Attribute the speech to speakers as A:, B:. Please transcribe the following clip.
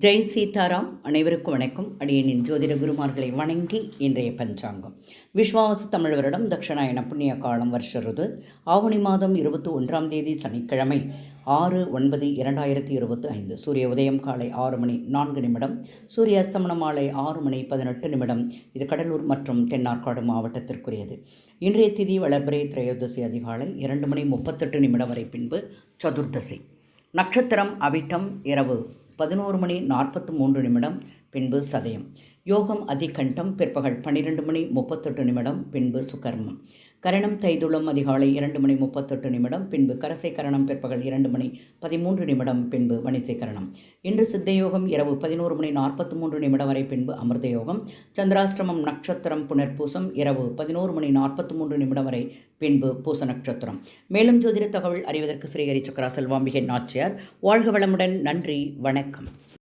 A: ஜெய் சீதாராம் அனைவருக்கும் வணக்கம். அடியனின் ஜோதிட குருமார்களை வணங்கி இன்றைய பஞ்சாங்கம். விஸ்வாவசு தமிழ் வருடம் தட்சிணாயன புண்ணிய காலம் வருஷ ருது. ஆவணி மாதம் இருபத்தி ஒன்றாம் தேதி சனிக்கிழமை ஆறு ஒன்பது இரண்டாயிரத்தி இருபத்தி ஐந்து. சூரிய உதயம் காலை ஆறு மணி நான்கு நிமிடம் சூரிய அஸ்தமனம் மாலை ஆறு மணி பதினெட்டு நிமிடம். இது கடலூர் மற்றும் தென்னார்காடு மாவட்டத்திற்குரியது. இன்றைய திதி வளர்பிறை திரையோதசி அதிகாலை இரண்டு மணி முப்பத்தெட்டு நிமிடம் வரை பின்பு சதுர்தசி. நட்சத்திரம் அவிட்டம் இரவு. பதினோரு மணி நாற்பத்து மூன்று நிமிடம் பின்பு சதயம். யோகம் அதிகண்டம் பிற்பகல் பன்னிரெண்டு மணி முப்பத்தெட்டு நிமிடம் பின்பு சுகர்மம் கரணம் தைதுளம் அதிகாலை இரண்டு மணி முப்பத்தெட்டு நிமிடம் பின்பு கரசை கரணம் பிற்பகல் இரண்டு மணி பதிமூன்று நிமிடம் பின்பு வணிசை கரணம். இன்று சித்த யோகம் இரவு பதினோரு மணி நாற்பத்தி மூன்று நிமிடம் வரை பின்பு அமிர்த யோகம் சந்திராஷ்டிரமம் நட்சத்திரம் புனர்பூசம் இரவு பதினோரு மணி நாற்பத்தி மூன்று நிமிடம் வரை பின்பு பூச நட்சத்திரம். மேலும் ஜோதிட தகவல் அறிவதற்கு ஸ்ரீஹரி சக்கரா செல்வாம்பிகை நாச்சியார். வாழ்க வளமுடன் நன்றி வணக்கம்.